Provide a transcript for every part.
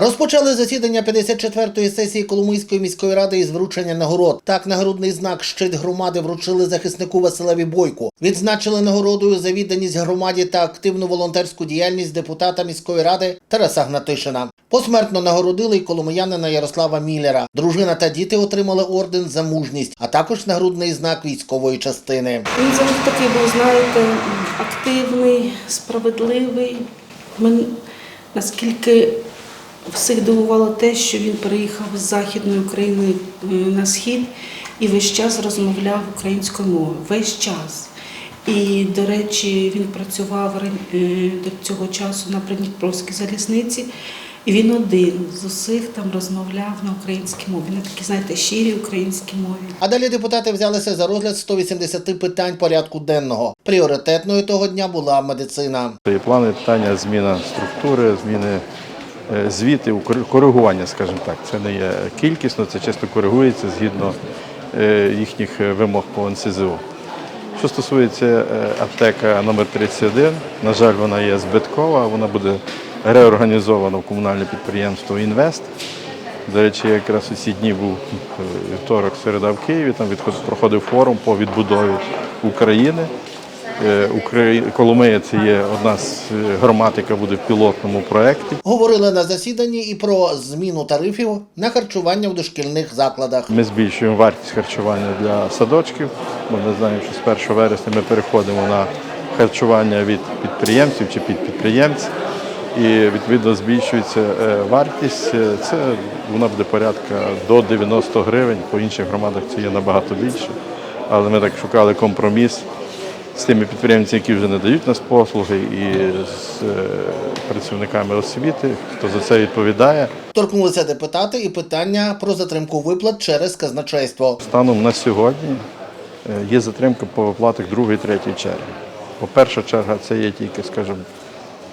Розпочали засідання 54-ї сесії Коломийської міської ради із вручення нагород. Так, нагородний знак щит громади вручили захиснику Василеві Бойку. Відзначили нагородою за відданість громаді та активну волонтерську діяльність депутата міської ради Тараса Гнатишина. Посмертно нагородили й коломиянина Ярослава Міллера. Дружина та діти отримали орден за мужність, а також нагрудний знак військової частини. Він завжди такий був, знаєте, активний, справедливий. Мен, наскільки всіх дивувало те, що він переїхав з Західної України е, на схід і весь час розмовляв українською мовою. Весь час. І, до речі, він працював е, до цього часу на Придніпровській залізниці. І він один з усіх там розмовляв на українській мові, на такій, знаєте, щирій українській мові. А далі депутати взялися за розгляд 180 питань порядку денного. Пріоритетною того дня була медицина. Є плани питання, зміна структури, зміни звіти, коригування, скажімо так. Це не є кількісно, це чисто коригується згідно е, їхніх е, вимог по НСЗУ. Що стосується е, аптека номер 31, на жаль, вона є збиткова, вона буде реорганізована в комунальне підприємство Інвест. До речі, якраз у ці дні був е, вівторок, середа в Києві, там проходив форум по відбудові України. Е, Коломия це є одна з е, громад, яка буде в пілотному проєкті. Говорили на засіданні і про зміну тарифів на харчування в дошкільних закладах. Ми збільшуємо вартість харчування для садочків, бо ми знаємо, що з 1 вересня ми переходимо на харчування від підприємців чи під підприємців. І відповідно збільшується е, вартість. Це вона буде порядка до 90 гривень. По інших громадах це є набагато більше. Але ми так шукали компроміс з тими підприємцями, які вже надають нас послуги, і з е, працівниками освіти, хто за це відповідає. Торкнулися депутати і питання про затримку виплат через казначейство. Станом на сьогодні е, є затримка по виплатах другої, третьої черги. Бо перша черга це є тільки, скажімо,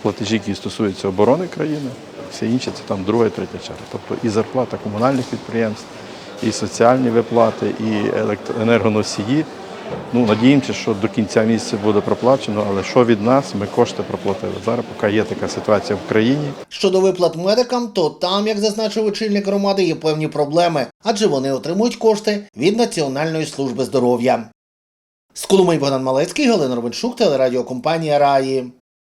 платежі, які стосуються оборони країни, все інше це там друга і третя черга. Тобто і зарплата комунальних підприємств, і соціальні виплати, і енергоносії. Ну, надіємося, що до кінця місяця буде проплачено, але що від нас, ми кошти проплатили. Зараз, поки є така ситуація в країні, Щодо виплат медикам, то там, як зазначив очільник громади, є певні проблеми, адже вони отримують кошти від Національної служби здоров'я. З Коломиї Богдан Малецький, Галина Робинчук, телерадіокомпанія Раї.